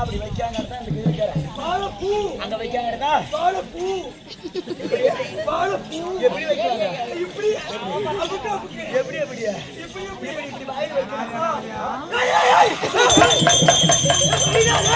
அப்படி வைக்காங்க தான் இந்த இருக்கிறேன் வாழைப்பூ. அங்க வைக்காங்க இருக்கா வாழைப்பூ. வாழைப்பூ. எப்படி வைக்கிறாங்க? இப்படி. அமுக்கு, அமுக்கு. எப்படி எப்படியா இப்படி, இப்படி. இப்படி இப்படி வாயில் வைக்கிறாங்க ஏய், ஏய், ஏய். அப்படிதான்,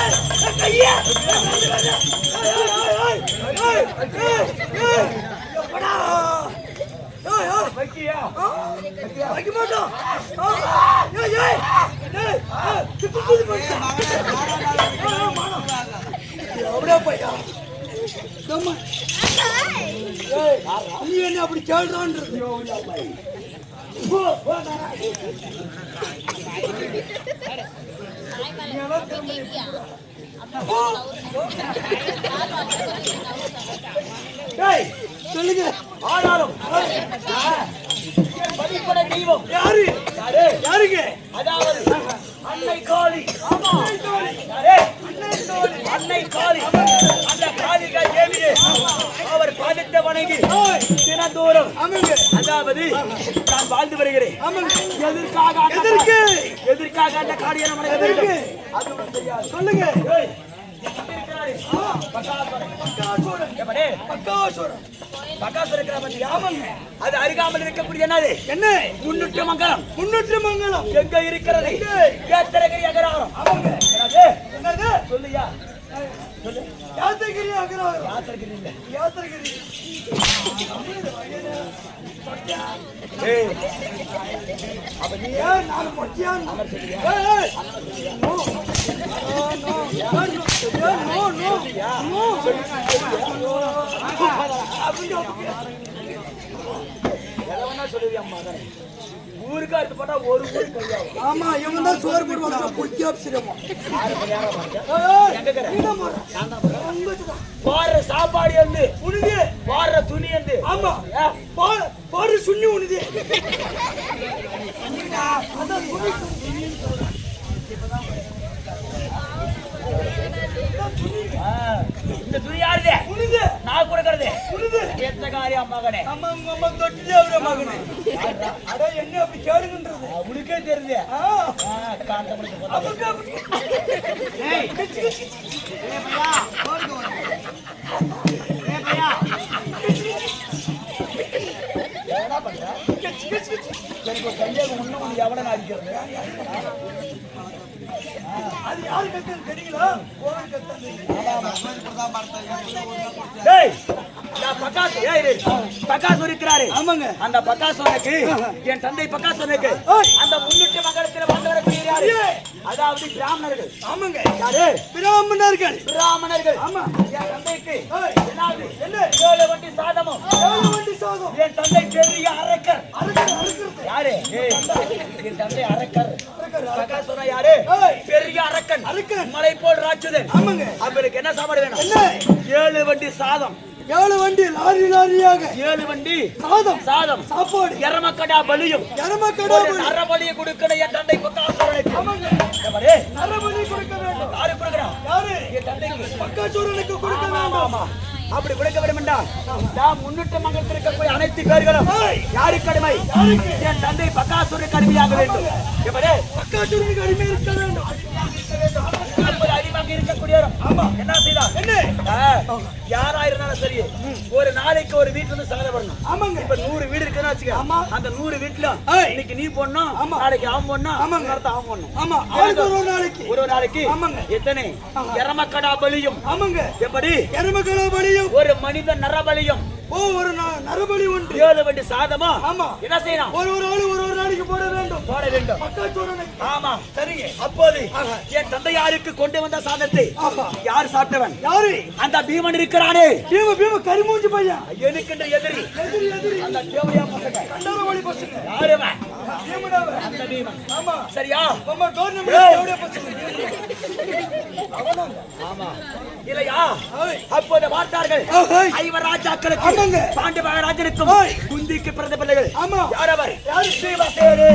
நீ என்ன அப்படி கேள்றான்றது போ, சொல்லுங்க. ஆனாலும். பதிப்பட தெய்வம் யாரு? யாரு யாருங்க அதாவது அன்னை காளி. அன்னை காளி. அந்த காளிகா தேவியே அவர் பாதத்தை வணங்கி தினந்தோறும். அதாவது நான் வாழ்ந்து வருகிறேன். எதற்காக எதற்கு? எதற்காக அந்த வணங்க வேண்டும் எதற்கு? சொல்லுங்க? அது அருகாமல் இருக்கக்கூடிய என்னது? என்ன? முன்னூற்று மங்கலம். முன்னூற்று மங்கலம். எங்க இருக்கிறது? ஏத்தரகிரி அகராரம். என்னது? என்னது? சொல்லுயா சொல்லு. யாத்திரைகிரி அகராரம். யாத்திரகிரி இல்ல யாத்திரைகிரி அப்ப நீ ஏன் பொட்டியான் ஊருக்கு அடுத்து போட்டா ஒரு ஊருக்கு ஆமா தான் சோறு போடுவாங்க பொட்டியா சிரமம்? போடுற சாப்பாடு வந்து உனது போடுற துணி வந்து ஆமா. சுண்ணி ஆ, இந்த துணி யாருது உனது நான் கொடுக்கறது ஏத்தகாரி மகனே அம்மா உங்க அம்மா தொட்டிலே அவரே மகனே அட என்ன அப்படி கேளுங்கன்றது உனக்கே தெரியுது ஏய், அடிக்கிறது? அது யாரு தெரியுங்களா கோவில். பக்காஸ் இருக்கிறாரு ஆமாங்க. அந்த பக்காசோனுக்கு என் தந்தை பக்காசோனுக்கு. அந்த முன்னூற்றி மகரத்தில் வந்தவர்கள் யாரு? அதாவது பிராமணர்கள். ஆமாங்க. யாரு? பிராமணர்கள். பிராமணர்கள். ஆமா. என் தந்தைக்கு என்னது? என்ன? ஏழு வண்டி சாதமும். ஏழு வண்டி சாதம். என் தந்தை பெரிய அரக்கர். அறுக்கிறது அறுக்கிறது யாரு? ஏய், என் தந்தை அரக்கர். அரக்கர், பக்காசோனா யாரு. பெரிய அரக்கன். அரக்கன். மலை போல் ராட்சதன். ஆமாங்க. அவருக்கு என்ன சாப்பாடு வேணும்? ஏழு வண்டி சாதம். ஏழு வண்டி லாரி லாரியாக. ஏழு வண்டி. சாதம். சாதம். சாப்பாடு. எரமக்கடா பலியும். எரும ஒரு கடவுள் நரபலியை கொடுக்கணும் என் தந்தை? நரபலி கொடுக்க வேண்டும். யாரு கொடுக்குறான் யாரு? என் தந்தைக்கு. பக்காச்சூரனுக்கு கொடுக்க வேண்டும். அப்படி கொடுக்க வேண்டும் என்றால் நாம் முன்னிட்டு மங்கத்தில் இருக்கக்கூடிய அனைத்து பேர்களும் யாருக்கு அடிமை? என் தந்தை பக்காசுரனுக்கு அடிமையாக வேண்டும். எவரு? பக்காச்சூரனுக்கு அடிமை இருக்க வேண்டும். இருக்கக்கூடியவரும் ஆமா என்ன செய்தார்? என்ன? யாரா இருந்தாலும் சரி ஒரு நாளைக்கு ஒரு வீட்டுல இருந்து வரணும் ஆமாங்க. இப்ப நூறு வீடு வச்சுக்க. ஆமா. அந்த நூறு வீட்டுல. இன்னைக்கு நீ போடணும். நாளைக்கு அவன் போடணும் ஆமாங்க. அவன் போடணும். ஆமா. ஒரு நாளைக்கு. ஒரு நாளைக்கு ஆமாங்க. எத்தனை? எரமக்கடா பலியும். ஆமாங்க. எப்படி? எரும கடவுளையும் ஒரு மனித நரபலியும் ஓ ஒரு ந- நரபலி உண்டு. ஏழு வண்டி சாதமா? ஆமா. என்ன செய்யணும் ஒரு ஒரு ஆளு ஒரு ஒரு நாளைக்கு போட வேண்டும். போட வேண்டும். ஆமா. சரிங்க. அப்போது என் தந்தையாருக்கு கொண்டு வந்த சாதத்தை. யார் சாப்பிட்டவன்? யாரு? அந்த பீமன் இருக்கிறானே. பீம பீம கரிமூஞ்சி பையன். எனக்குன்ற எதிரி? எதிரி எதிரி. அந்த தேவையா பசங்க பசங்க பீமனாவ அந்த பீமன் ஆமா சரியா நம்ம கவர்மெண்ட் ஏய். எவ்வளவு பசங்க ஆமா இல்லையா ஏய். அப்போது பார்த்தார்கள் ஏய். ஐவர் ராஜாக்களுக்கு ஆமாங்க. பாண்டு மகாராஜனுக்கும் ஏய். குந்திக்கு பிறந்த பிள்ளைகள் ஆமா. யார் அவர் சிவசேனு.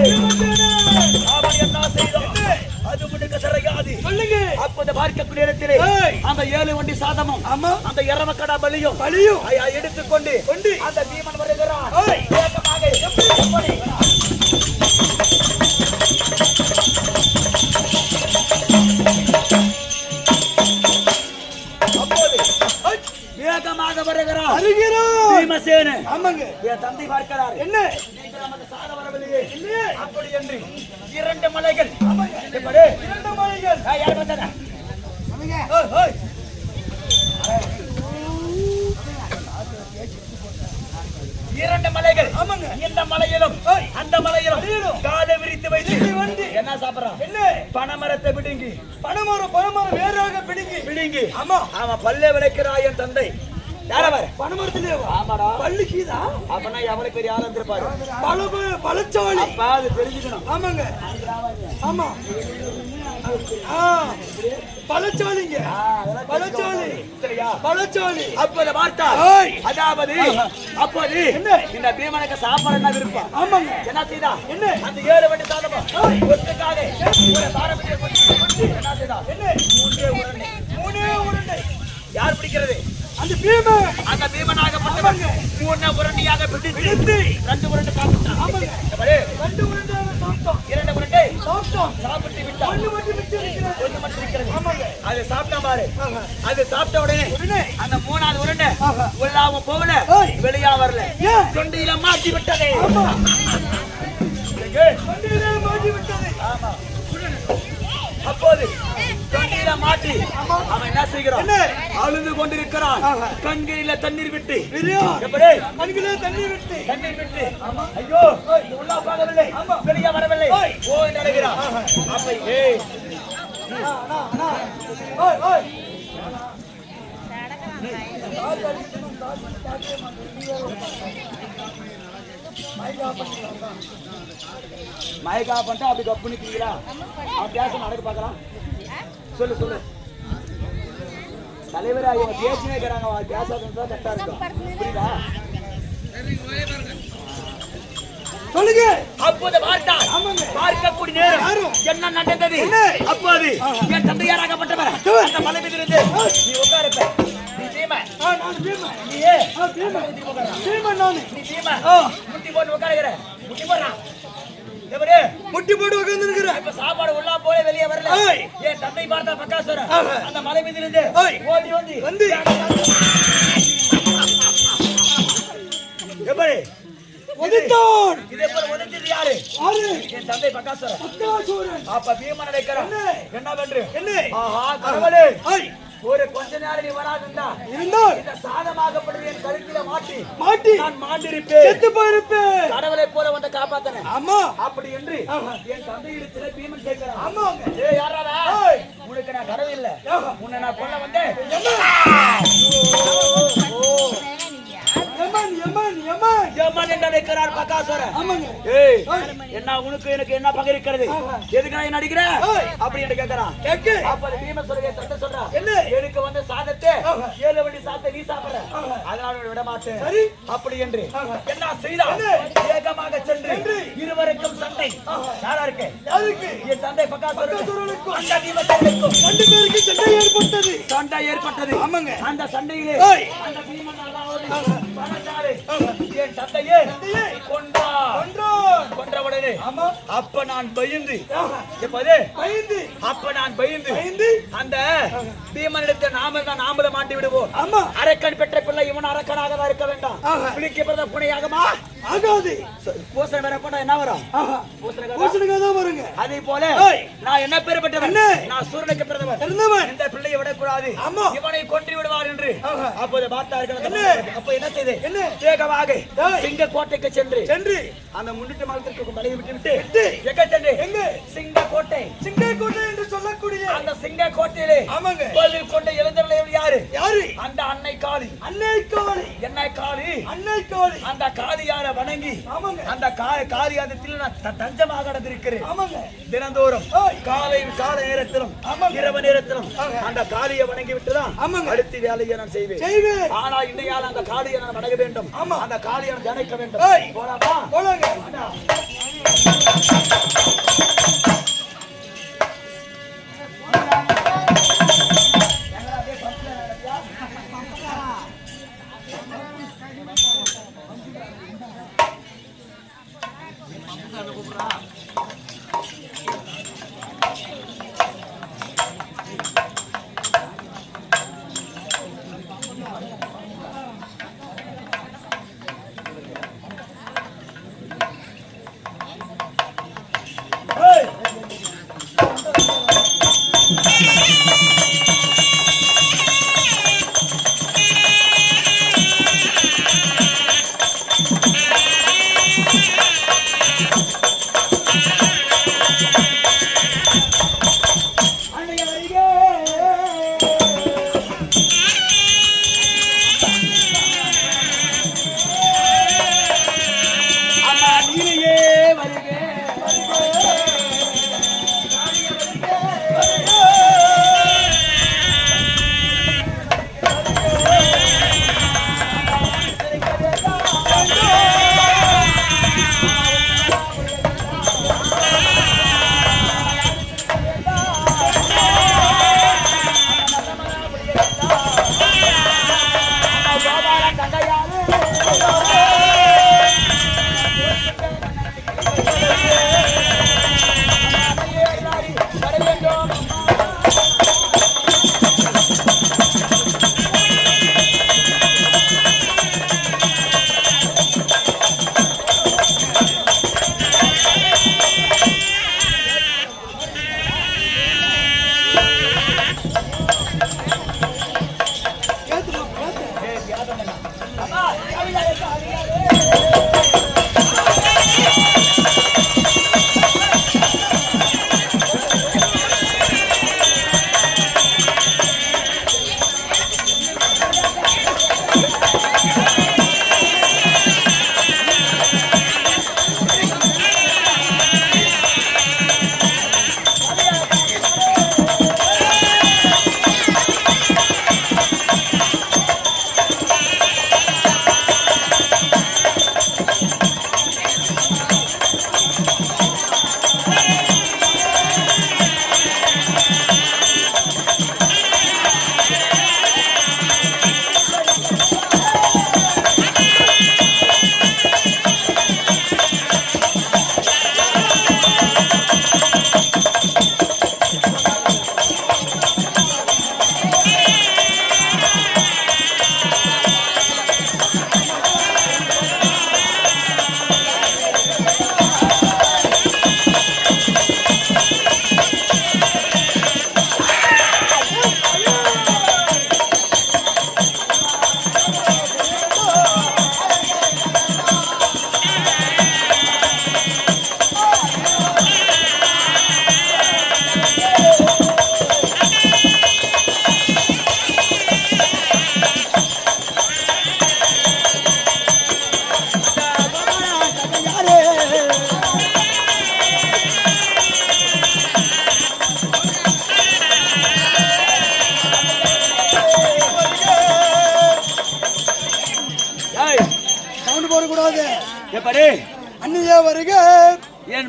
அவன் என்ன செய்தான் அது முன்னுக்கு சிறையாது சொல்லுங்க அப்போது பார்க்கக்கூடிய ஏய். அந்த ஏழு வண்டி சாதமும் ஆமா அந்த எரமக்கடா பலியும் பலியும் எடுத்துக்கொண்டு கொண்டு. அந்த பீமன் வருகிறான் என் தந்தை பார்க்கிறார். என்ன? நமக்கு வரவில்லையே. இல்லையே அப்படி என்று இரண்டு மலைகள். இரண்டு மலைகள். யார் வந்தாரா. இரண்டு மலைகள். ஆமாங்க. இந்த மலையிலும். அந்த மலையிலும். காலை விரித்து வைத்து வந்து. என்ன சாப்பிடுறான் என்ன? பனைமரத்தை பிடுங்கி. பணமரம் பணமரம் வேறாக பிடிங்கி. பிடுங்கி. ஆமா. அவன் பல்லே விளைக்கிறான் என் தந்தை. யார வர பணமரத்திலே ஆமாடா. பள்ளிக்குதா அப்பனா எவ்வளவு பெரிய ஆள் இருந்திருப்பாரு பல ப- பழச்சாவடி அப்ப அது தெரிஞ்சுக்கணும். ஆமாங்க. ஆமா. பழச்சாலி சரியா? பழச்சாலி அப்போது பார்த்தா. அதாவது அப்போது என்ன? இந்த பீமனுக்கு சாப்பாடு என்ன விருப்பம்? ஆமாங்க. என்ன செய்தா? என்ன? அந்த ஏழு வண்டி ஒட்டுக்காக ஒரு பாரம்பரிய என்ன செய்தா? என்ன? உருண்டை. மூணே உருண்டை. யார் பிடிக்கிறது? அந்த பீம. அந்த பீமனாகப்பட்டவன் மூணு உருண்டையாக பிடித்து. ரெண்டு உருண்டை சாப்பிட்டான் ரெண்டு உருண்டை சாப்பிட்டோம் இரண்டு உருண்டை சாப்பிட்டோம் சாப்பிட்டு விட்டான். ஒண்ணு மட்டும் மிச்சம் இருக்கிறது ஒண்ணு மட்டும் இருக்கிறது. ஆமாங்க. அது சாப்பிட்டான் பாரு. அது சாப்பிட்ட உடனே உடனே. அந்த மூணாவது உருண்டை. உள்ளாம போகல. வெளியா வரல? தொண்டையில மாட்டி விட்டதே? வண்டியிலே மாட்டி விட்டது. ஆமா. அப்போது தொண்டையில மாட்டி அவன் என்ன செய்கிறான்? அழுது கொண்டிருக்கிறான். கண்களில தண்ணீர் விட்டு. பெரியா எப்படி? கண்களே தண்ணி விட்டு. தண்ணீர் விட்டு. ஐயோ உள்ளா போகவில்லை. வெளியே வரவில்லை. ஓய். போய் நடக்கிறான். அப்ப ஏய். ஓய், ஓய். மயக்கா பண்ணிட்டு அப்படி கப்பு நிக்கிறீங்களா அவன் பேச நடக்க பார்க்கலாம் சொல்லு சொல்லு. தலைவர் அவங்க பேசினே இருக்கிறாங்க அவன் பேசாதான் கரெக்டா இருக்கும் புரியுதா? சொல்லுங்க. அப்போது ஆமாங்க. பார்க்கக்கூடிய நேரம்? என்ன நடந்தது? அப்போது என் தந்தையாராகப்பட்டவர் அந்த மலை மீது இருந்து நீ உட்காருப்ப. நீ தீமை ஆ, நான் பீம. நீ ஆ, பீம. பீம நானு. நீ தீமை ஆ. முட்டி போட்டு உட்காருகிற. முட்டி போடுறான் எவரு? முட்டி போட்டு உட்கார்ந்து இப்ப சாப்பாடு உள்ளா வரல. என் தந்தை பார்த்தா பக்காசுரன். அந்த மலை மீது இருந்து. ஓடி வந்து வந்து. எப்படி? உதித்தான் இதே போல உதச்சது யாரு? ஆறு. என் தந்தை பக்காசுரன் அக்காசூரன் அப்ப பீமன் நினைக்கிறான் என்ன? என்ன ஆஹா கடவுளே. ஒரு கொஞ்ச நேரம் நீ வராதுந்தா இருந்தால் இந்த சாதமாகப்படுது என் கழுத்தில மாட்டி. மாட்டி. நான் மாண்டிருப்பேன். செத்து போயிருப்பேன். கடவுளை போல வந்து காப்பாத்தன ஆமா. அப்படி என்று. என் தந்தையிடத்துல பீமன் கேட்கிறான். ஆமாங்க ஏய். யாராடா. உனக்கு நான் கடவுள் இல்ல. உன்னை நான் கொல்ல வந்தேன். எமன் என்று அழைக்கிறார் ஏய். என்ன உனக்கு எனக்கு என்ன பகை இருக்கிறது ஆஹா. எதுக்கு நான் நடிக்கிற ஏய். அப்படி என்று கேட்கிறான் அப்ப என்ன? எனக்கு வந்து சாதத்தை. ஏழு வண்டி சாதத்தை நீ சாப்பிடுற ஆஹா. அதனால விட மாட்டேன் சரி. அப்படி என்று. என்ன செய்தான் என்ன? வேகமாக சென்று. இருவருக்கும் சண்டை. யாரா இருக்கு என் தந்தை பக்காசுரனுக்கும் அந்த பீமசேனுக்கும் ரெண்டு பேருக்கு சண்டை ஏற்பட்டது சண்டை ஏற்பட்டது ஆமாங்க. அந்த சண்டையிலே. அந்த பீமன் என் தந்தையே ஒன்றான் கொன்ற. உடனே அப்ப நான் பயந்து. எப்போது பயந்து. அப்ப நான் பயந்து. அந்த பீமனிடத்தை நாம தான் நாமள மாட்டி விடுவோம். ஆமா. அரக்கன் பெற்ற பிள்ளை இவன் அரக்கனாக தான் இருக்க வேண்டாம். பிறந்த புனையாகமா? ஆகாது. பூசணை வேற போட்டா என்ன வரும்? பூசணிக்கா தான்? வருங்க. அதே போல. நான் என்ன பேர் பெற்றவன்? நான் சூரனுக்கு பிறந்தவன். இருந்தவன் இந்த பிள்ளையை விடக்கூடாது. ஆமா. இவனை கொன்று விடுவார் என்று. அப்போது பார்த்தார்கள்? அப்ப என்ன செய்து? என்ன? வேகமாக. சிங்க கோட்டைக்கு சென்று சென்று. அந்த முன்னிட்டு மலத்திற்கு மலையை விட்டு விட்டு. எங்க சென்று? கோட்டையிலே ஆமாங்க. கோவில் கொண்ட இளைஞர்கள் யாரு? யாரு? அந்த அன்னை காளி. அன்னை காளி. என்ன காளி. அன்னை காளி. அந்த காளியார வணங்கி ஆமாங்க. அந்த கா- காளியாதத்தில் நான் தஞ்சமாக நடந்திருக்கிறேன் ஆமாங்க. தினந்தோறும். காலை காலை நேரத்திலும். இரவு நேரத்திலும். அந்த காளியை வணங்கி விட்டுதான் ஆமாங்க. அடுத்த வேலையை நான் செய்வேன். செய்வேன். ஆனா இன்றைய நாள் அந்த காளியை நான் வணங்க வேண்டும். ஆமா. அந்த காளியை நான் தியானிக்க வேண்டும். போலாமா? போலாங்க.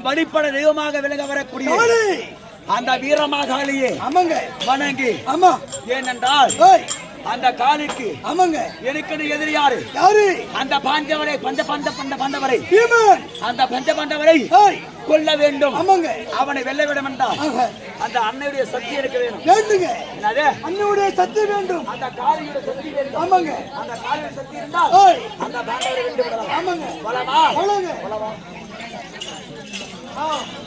வழிபட தெய்வமாக விலக வரக்கூடிய அந்த வீரமாகாளியே ஆமாங்க. வணங்கி. ஆமா. ஏனென்றால் அந்த காலிக்கு ஆமாங்க. எனக்கு எதிரி யாரு? யாரு? அந்த பாஞ்சவரை பஞ்ச பந்த பந்த பந்தவரை அந்த பஞ்ச ஏய். கொல்ல வேண்டும். ஆமாங்க. அவனை வெல்ல விட வேண்டாம் ஆஹா. அந்த அன்னையுடைய சக்தி எனக்கு வேணும். வேண்டுங்க. என்னது? அண்ணியுடைய சக்தி வேண்டும். அந்த காளியோட சக்தி வேண்டும். ஆமாங்க. அந்த காளியோட சக்தி இருந்தால் அந்த பாண்டவரை வென்று விடலாம். ஆமாங்க. வளமா அவ்வளவுங்க Oh.